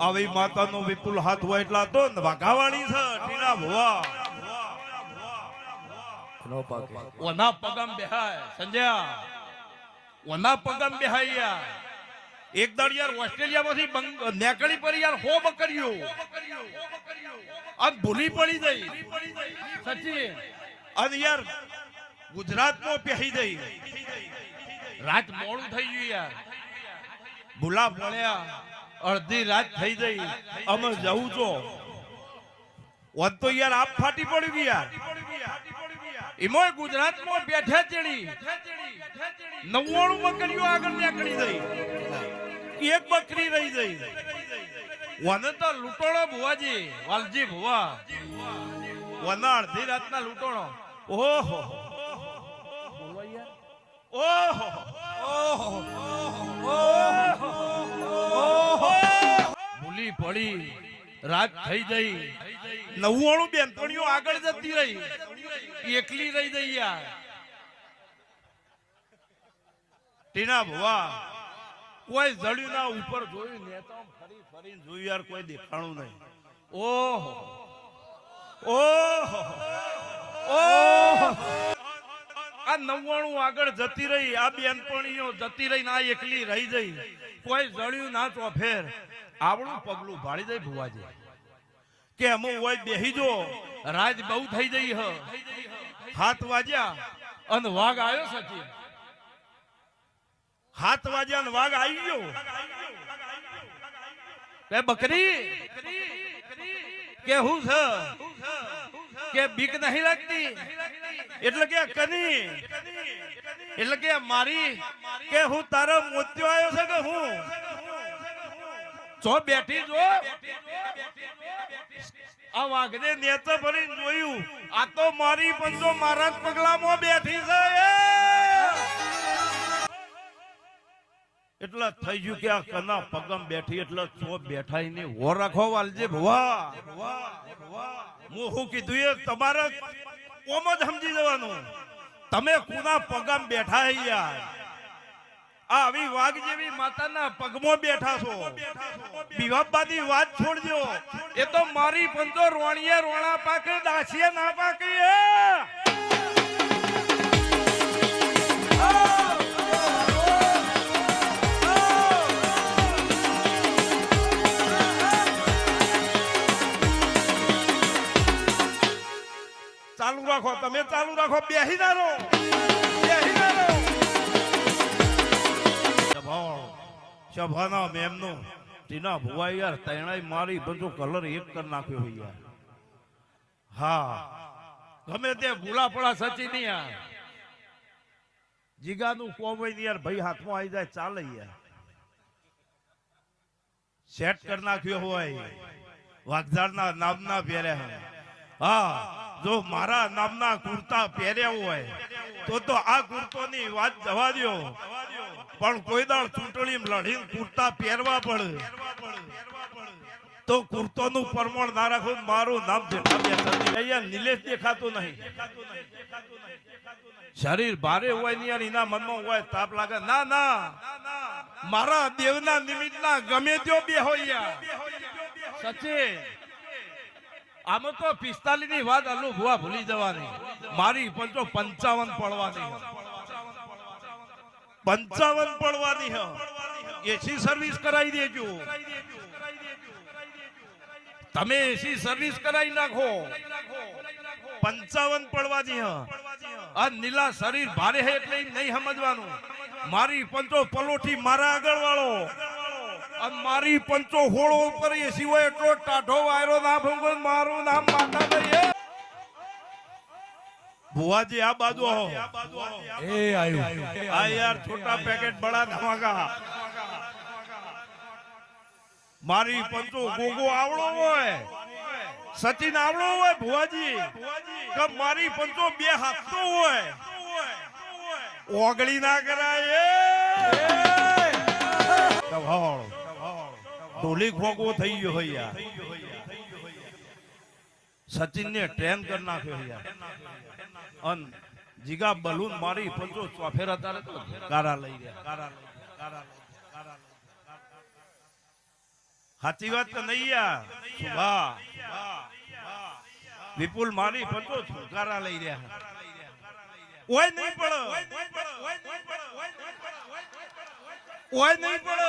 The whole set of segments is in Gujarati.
આવી માતાનો વિપુલ હાથ હોય એટલા તો ને વાઘાવાળી છે ભુવા. નો ઓના પગમ બેહાય સંજયા નેકળી પર યાર, હો બકરીઓ. આ ભૂલી પડી ગઈ સચિન. અને યાર ગુજરાતમાં પહેરી રાત મોડું થઈ ગયું યાર. ભૂલા મળ્યા અડધી રાત થઈ ગઈ. અમે જવું છો. વન તો યાર આપ ફાટી પડી ગઈ યાર? એમાંય ગુજરાતમાં બેઠા ચડી. નવ્વાણું બકરીઓ આગળ નીકળી ગઈ. એક બકરી રહી ગઈ. વને તો લૂંટણો ભુવાજી, વાલજી ભુવા. વના અડધી રાતના લૂંટણો ઓહો રાત થઈ જઈ. નવ્વાણું બેનપણીઓ આગળ જતી રહી. એકલી રહી જઈ યાર. ટીના ભુવા, કોઈ જડ્યું ના ઉપર જોયું ને તો ફરી ફરી જોયું યાર, કોઈ દેખાણું નહીં. ઓહો. ઓહો. ઓહો. આ નવ્વાણું આગળ જતી રહી, આ બેનપણીઓ જતી રહી ના એકલી રહી જઈ. કોઈ જળ્યું ના ચોફેર આવડું પગલું ભાળી જાય ભુવાજી. કે અમુ હોય બેહી જો, રાજ બહુ થઈ જઈ હ. હાથ વાજ્યા, અને વાઘ આવ્યો સચિન હાથ વાજ્યા અને વાઘ આવી ગયો. બે બકરી, કે હું છે કે બીક નહીં લાગતી? એટલે કે કની? એટલે કે મારી? કે હું તારો મોત્યો આવ્યો છે કે હું? જો બેઠી જો. આ વાઘને નેતો ભરીને જોયું. આ તો મારી મારા જ પગલામાં બેઠી છે. એટલે થઈ ગયું કે આ કના પગમ બેઠી એટલે ચો બેઠા ને હો રાખો વાલજી ભવા. હું શું કીધું એ? તમારે કોમ જ સમજી જવાનું. તમે કુના પગમ બેઠા હે યાર. આ આવી વાઘ જેવી માતાના પગમાં બેઠા છો. પીવાબાની વાત છોડજો. એ તો મારી પંજો રોણીએ રોણા પાકે દાસીએ ના પાકે ચાલુ રાખો, તમે ચાલુ રાખો. બેહી ના રહો. બેહી ના રહો. ભુવા યાર તૈણાઈ મારી બધો કલર એક કરી નાખ્યો યાર. હા. ગમે તે ભૂલા પડા સચી નહીં યાર. જીગાનું કોમ હોય યાર, ભાઈ હાથમાં આવી જાય, ચાલે યાર. સેટ કરી નાખ્યો હોય. વાઘઝાડના નામના પહેર્યા. હા. જો મારા નામના કુર્તા પહેર્યા હોય, તો તો આ કુર્તોની વાત જવા દ્યો. પણ કોઈ દાળ ચૂંટણી લડીને કુર્તા પહેરવા પડે. તો કુર્તોનું પરમણ ના રાખો, મારું નામ અહીંયા નિલેશ દેખાતું નહીં. શરીર ભારે હોય ને યાર, એના મનમાં હોય, તાપ લાગે. ના ના. મારા દેવના નિમિત્તના ગમે ત્યો બે હોય યાર. સચિન. આમાં તો પિસ્તાલીસની વાત ભુવા ભૂલી જવાની. મારી પંચો પંચાવન પડવાની પંચાવન પડવાની એસી સર્વિસ કરાવી દેજો. તમે એસી સર્વિસ કરાવી નાખો. પંચાવન પડવાની આ નીલા શરીર ભારે હે એટલે નહીં સમજવાનું. મારી પંચો પલોઠી મારા આગળ વાળો અને મારી પંચો હોળો ઉપર એ સિવાય એટલો ટાઢો વાયરો ના ભંગો મારું નામ માતા દઈએ. ભુવાજી આ બાજુ આવો. એ આવ્યું આ યાર છોટા પેકેટ બડા ધમાકા. મારી પંચો ગોગો આવડો હોય. સચિન આવડો હોય ભુવાજી. કે મારી પંચો બે હાથો હોય. ઓગળી ના કરાય ઢોલી ખોગો થઈ ગયો હોય યાર. સચિન ને ટ્રેન કરી નાખ્યો યાર. અન જીગા બલૂન મારી પંચો ચોફેર હતા તો કારા લઈ ગયા. કારા કારા. સાચી વાત તો નહીં યાર? વિપુલ મારી પંચો છોકારા લઈ રહ્યા ઓય નહીં પડે. ઓય નહીં પડે.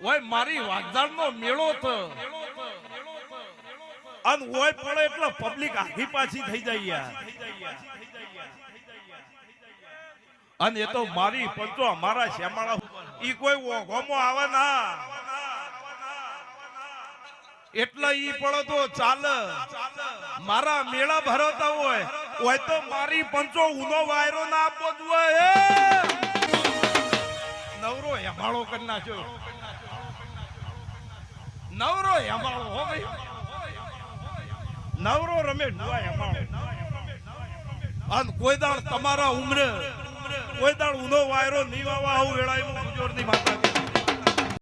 ઓય મારી વાગદારનો મેળો થ. અને ઓય પડે એટલે પબ્લિક આખી પાછી થઈ જાય અને એ તો મારી પંચો અમારા શ્યામાળા ઈ કોઈ ઓઘોમો આવે ના. એટલે ઈ પડો તો ચાલે. મારા મેળા ભરતા હોય હોય તો મારી પંચો ઉનો વાયરો ના આપવો જોઈએ નવરો હેમાળો કરી નાખ્યો. નવરો હેમાળો, હો ભાઈ. નવરો રમે ડુઆ હેમાળો. અને કોઈ દાડ તમારા ઉમરે, કોઈ દાડ ઉનો વાયરો નહીં વાવા આવું વેળાયું ગુજોરની માતા